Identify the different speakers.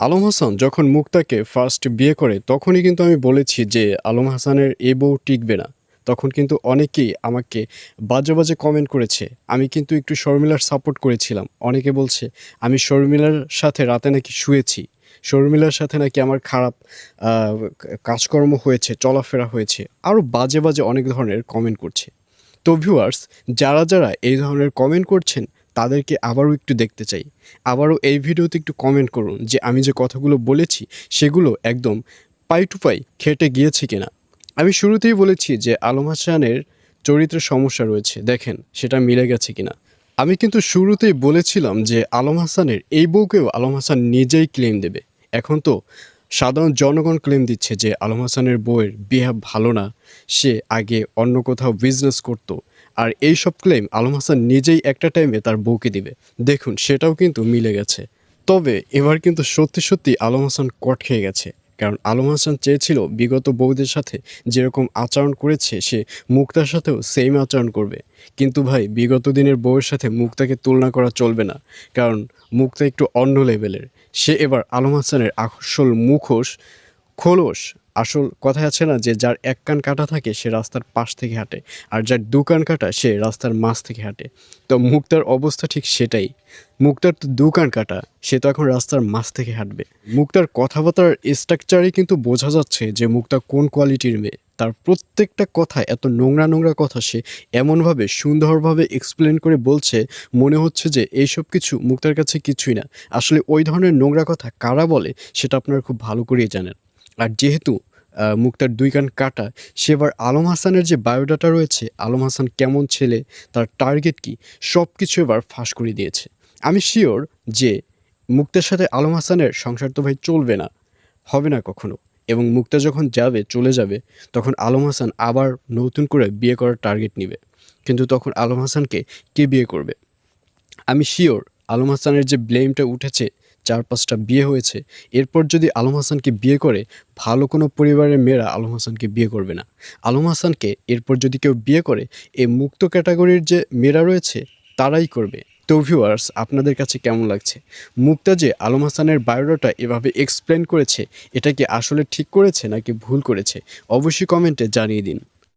Speaker 1: আলম হাসান যখন মুক্তাকে ফার্স্ট বিয়ে করে, তখনই কিন্তু আমি বলেছি যে, আলম হাসানের এ বউ টিকবে না। তখন কিন্তু অনেকেই আমাকে বাজে বাজে কমেন্ট করেছে। আমি কিন্তু একটু শর্মিলার সাপোর্ট করেছিলাম। অনেকে বলছে, আমি শর্মিলার সাথে রাতে নাকি শুয়েছি। শর্মিলার সাথে নাকি আমার খারাপ কাজকর্ম হয়েছে, চলাফেরা হয়েছে। আরও বাজে বাজে অনেক ধরনের কমেন্ট করছে। তো ভিউয়ার্স যারা যারা এই ধরনের কমেন্ট করছেন তাদেরকে আবারও একটু দেখতে চাই। আবারও এই ভিডিওতে একটু কমেন্ট করুন যে আমি যে কথাগুলো বলেছি, সেগুলো একদম পাই টু পাই খেটে গিয়েছে কিনা। আমি শুরুতেই বলেছি যে আলম হাসানের চরিত্রের সমস্যা রয়েছে। দেখেন, সেটা মিলে গেছে কিনা। আমি কিন্তু শুরুতেই বলেছিলাম যে আলম হাসানের, এই বউকেও আলম হাসান নিজেই ক্লেম দেবে। এখন তো সাধারণ জনগণ ক্লেম দিচ্ছে যে আলম হাসানের বউয়ের বিহেভ ভালো না। সে আগে অন্য কোথাও বিজনেস করতো। আর এই সব ক্লেম আলম হাসান নিজেই একটা টাইমে তার বউকে দিবে। দেখুন, সেটাও কিন্তু মিলে গেছে। তবে এবার কিন্তু সত্যি সত্যি আলম হাসান কট খেয়ে গেছে। কারণ আলম হাসান চেয়েছিল বিগত বউদের সাথে যেরকম আচরণ করেছে, সে মুক্তার সাথেও সেম আচরণ করবে। কিন্তু ভাই, বিগত দিনের বউয়ের সাথে মুক্তাকে তুলনা করা চলবে না। কারণ মুক্তা একটু অন্য লেভেলের সে এবার আলম হাসানের আসল মুখোশ, খোলস আসল কথায় আছে না যে যার এক কান কাটা থাকে, সে রাস্তার পাশ থেকে হাঁটে, আর যার দু কান কাটা, সে রাস্তার মাঝ থেকে হাঁটে। তো মুক্তার অবস্থা ঠিক সেটাই। মুক্তার তো দু কান কাটা, সে তো এখন রাস্তার মাঝ থেকে হাঁটবে। মুক্তার কথাবার্তার স্ট্রাকচারে কিন্তু বোঝা যাচ্ছে যে মুক্তা কোন কোয়ালিটির মেয়ে। তার প্রত্যেকটা কথা, এত নোংরা নোংরা কথা সে এমনভাবে, সুন্দরভাবে এক্সপ্লেন করে বলছে, মনে হচ্ছে যে এইসব কিছু মুক্তার কাছে কিছুই না। আসলে ওই ধরনের নোংরা কথা কারা বলে, সেটা আপনারা খুব ভালো করেই জানেন। আর যেহেতু মুক্তার দুই কান কাটা সে এবার আলম হাসানের যে বায়োডাটা রয়েছে, আলম হাসান কেমন ছেলে, তার টার্গেট কি সব কিছু এবার ফাঁস করে দিয়েছে। আমি শিওর যে, মুক্তার সাথে আলম হাসানের সংসার তো ভাই চলবে না, হবে না কখনো। এবং মুক্তা যখন যাবে, চলে যাবে, তখন আলম হাসান আবার নতুন করে বিয়ে করার টার্গেট নিবে। কিন্তু তখন আলম হাসানকে কে বিয়ে করবে? আমি শিওর আলম হাসানের যে ব্লেমটা উঠেছে চার পাঁচটা বিয়ে হয়েছে, এরপর যদি আলম হাসানকে বিয়ে করে, ভালো কোনো পরিবারের মেয়েরা আলম হাসানকে বিয়ে করবে না। আলম হাসানকে এরপর যদি কেউ বিয়ে করে এই মুক্ত ক্যাটাগরির যে মেয়েরা রয়েছে, তারাই করবে। তো ভিউয়ার্স আপনাদের কাছে কেমন লাগছে? মুক্তা যে আলম হাসানের বায়োডাটা এভাবে এক্সপ্লেন করেছে, এটা কি আসলে ঠিক করেছে নাকি ভুল করেছে? অবশ্যই কমেন্টে জানিয়ে দিন।